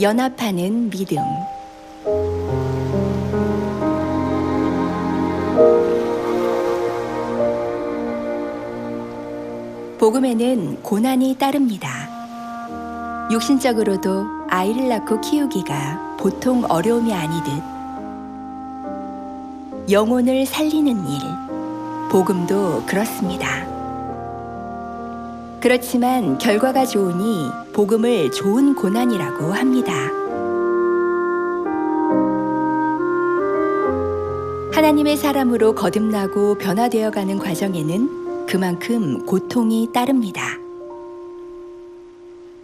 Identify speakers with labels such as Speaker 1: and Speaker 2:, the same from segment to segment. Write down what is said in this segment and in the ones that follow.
Speaker 1: 연합하는 믿음. 복음에는 고난이 따릅니다. 육신적으로도 아이를 낳고 키우기가 보통 어려움이 아니듯 영혼을 살리는 일, 복음도 그렇습니다. 그렇지만 결과가 좋으니 복음을 좋은 고난이라고 합니다. 하나님의 사람으로 거듭나고 변화되어 가는 과정에는 그만큼 고통이 따릅니다.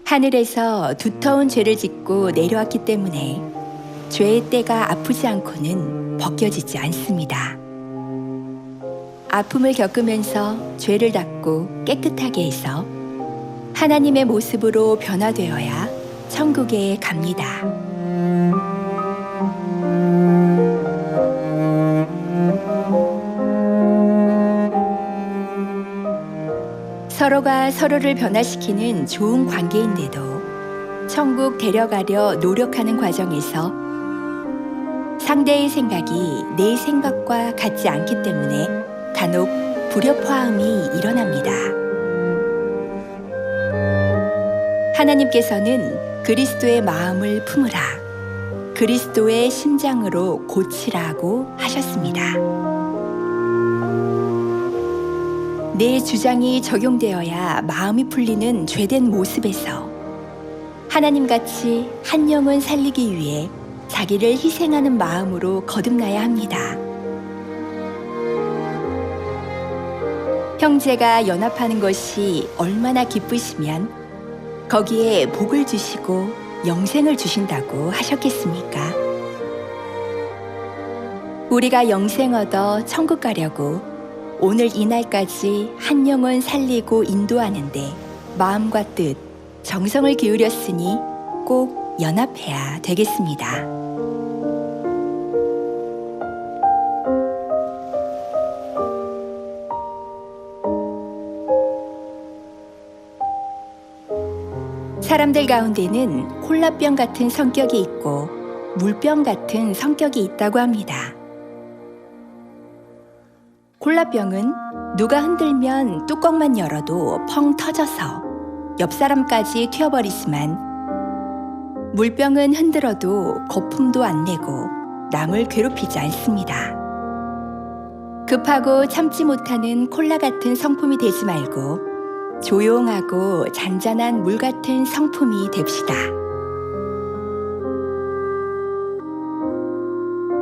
Speaker 1: 하늘에서 두터운 죄를 짓고 내려왔기 때문에 죄의 때가 아프지 않고는 벗겨지지 않습니다. 아픔을 겪으면서 죄를 닦고 깨끗하게 해서 하나님의 모습으로 변화되어야 천국에 갑니다. 서로가 서로를 변화시키는 좋은 관계인데도 천국 데려가려 노력하는 과정에서 상대의 생각이 내 생각과 같지 않기 때문에 간혹 불협화음이 일어납니다. 하나님께서는 그리스도의 마음을 품으라, 그리스도의 심장으로 고치라고 하셨습니다. 내 주장이 적용되어야 마음이 풀리는 죄된 모습에서 하나님 같이 한 영혼 살리기 위해 자기를 희생하는 마음으로 거듭나야 합니다. 형제가 연합하는 것이 얼마나 기쁘시면 거기에 복을 주시고 영생을 주신다고 하셨겠습니까? 우리가 영생 얻어 천국 가려고 오늘 이날까지 한 영혼 살리고 인도하는데 마음과 뜻, 정성을 기울였으니 꼭 연합해야 되겠습니다. 사람들 가운데는 콜라병 같은 성격이 있고 물병 같은 성격이 있다고 합니다. 콜라병은 누가 흔들면 뚜껑만 열어도 펑 터져서 옆 사람까지 튀어버리지만 물병은 흔들어도 거품도 안 내고 남을 괴롭히지 않습니다. 급하고 참지 못하는 콜라 같은 성품이 되지 말고 조용하고 잔잔한 물 같은 성품이 됩시다.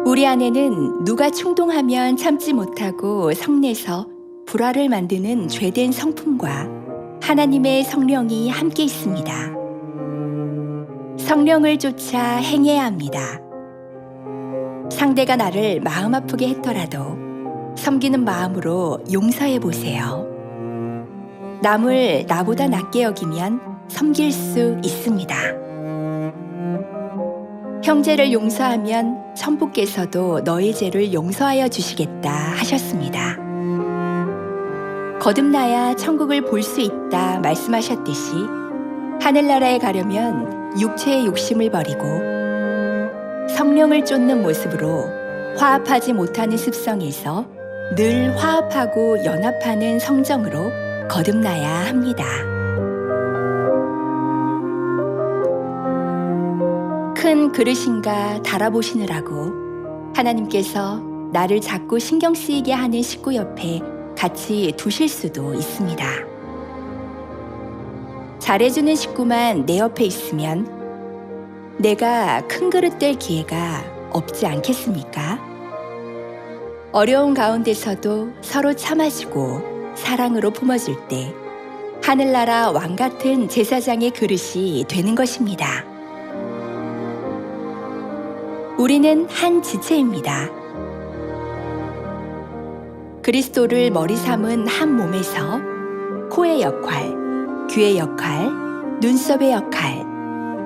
Speaker 1: 우리 안에는 누가 충동하면 참지 못하고 성내서 불화를 만드는 죄된 성품과 하나님의 성령이 함께 있습니다. 성령을 쫓아 행해야 합니다. 상대가 나를 마음 아프게 했더라도 섬기는 마음으로 용서해 보세요. 남을 나보다 낮게 여기면 섬길 수 있습니다. 형제를 용서하면 천부께서도 너의 죄를 용서하여 주시겠다 하셨습니다. 거듭나야 천국을 볼 수 있다 말씀하셨듯이 하늘나라에 가려면 육체의 욕심을 버리고 성령을 쫓는 모습으로 화합하지 못하는 습성에서 늘 화합하고 연합하는 성정으로 거듭나야 합니다. 큰 그릇인가 달아보시느라고 하나님께서 나를 자꾸 신경 쓰이게 하는 식구 옆에 같이 두실 수도 있습니다. 잘해주는 식구만 내 옆에 있으면 내가 큰 그릇 될 기회가 없지 않겠습니까? 어려운 가운데서도 서로 참아주고 사랑으로 품어줄 때 하늘나라 왕 같은 제사장의 그릇이 되는 것입니다. 우리는 한 지체입니다. 그리스도를 머리 삼은 한 몸에서 코의 역할, 귀의 역할, 눈썹의 역할,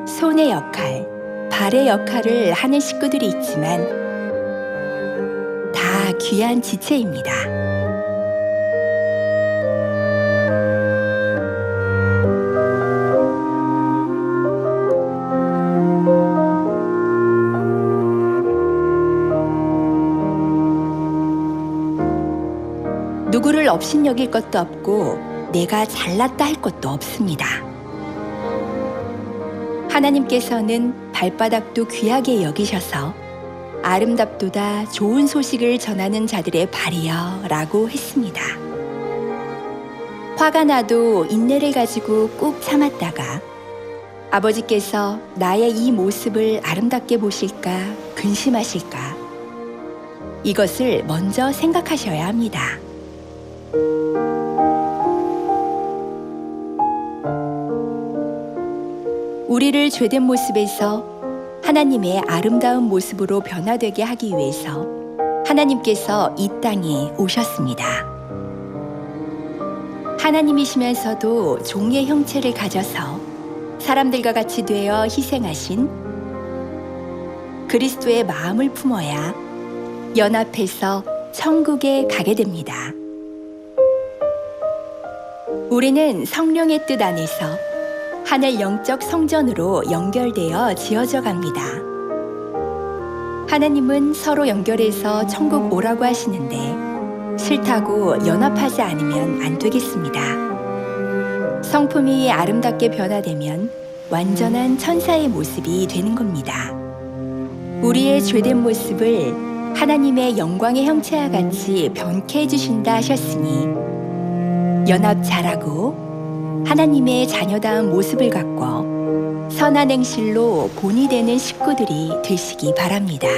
Speaker 1: 손의 역할, 발의 역할을 하는 식구들이 있지만 다 귀한 지체입니다. 누구를 업신여길 것도 없고 내가 잘났다 할 것도 없습니다. 하나님께서는 발바닥도 귀하게 여기셔서 아름답도다 좋은 소식을 전하는 자들의 발이여 라고 했습니다. 화가 나도 인내를 가지고 꾹 참았다가 아버지께서 나의 이 모습을 아름답게 보실까 근심하실까 이것을 먼저 생각하셔야 합니다. 우리를 죄된 모습에서 하나님의 아름다운 모습으로 변화되게 하기 위해서 하나님께서 이 땅에 오셨습니다. 하나님이시면서도 종의 형체를 가져서 사람들과 같이 되어 희생하신 그리스도의 마음을 품어야 연합해서 천국에 가게 됩니다. 우리는 성령의 뜻 안에서 하늘 영적 성전으로 연결되어 지어져 갑니다. 하나님은 서로 연결해서 천국 오라고 하시는데 싫다고 연합하지 않으면 안 되겠습니다. 성품이 아름답게 변화되면 완전한 천사의 모습이 되는 겁니다. 우리의 죄된 모습을 하나님의 영광의 형체와 같이 변케 해주신다 하셨으니 연합 잘하고 하나님의 자녀다운 모습을 갖고 선한 행실로 본이 되는 식구들이 되시기 바랍니다.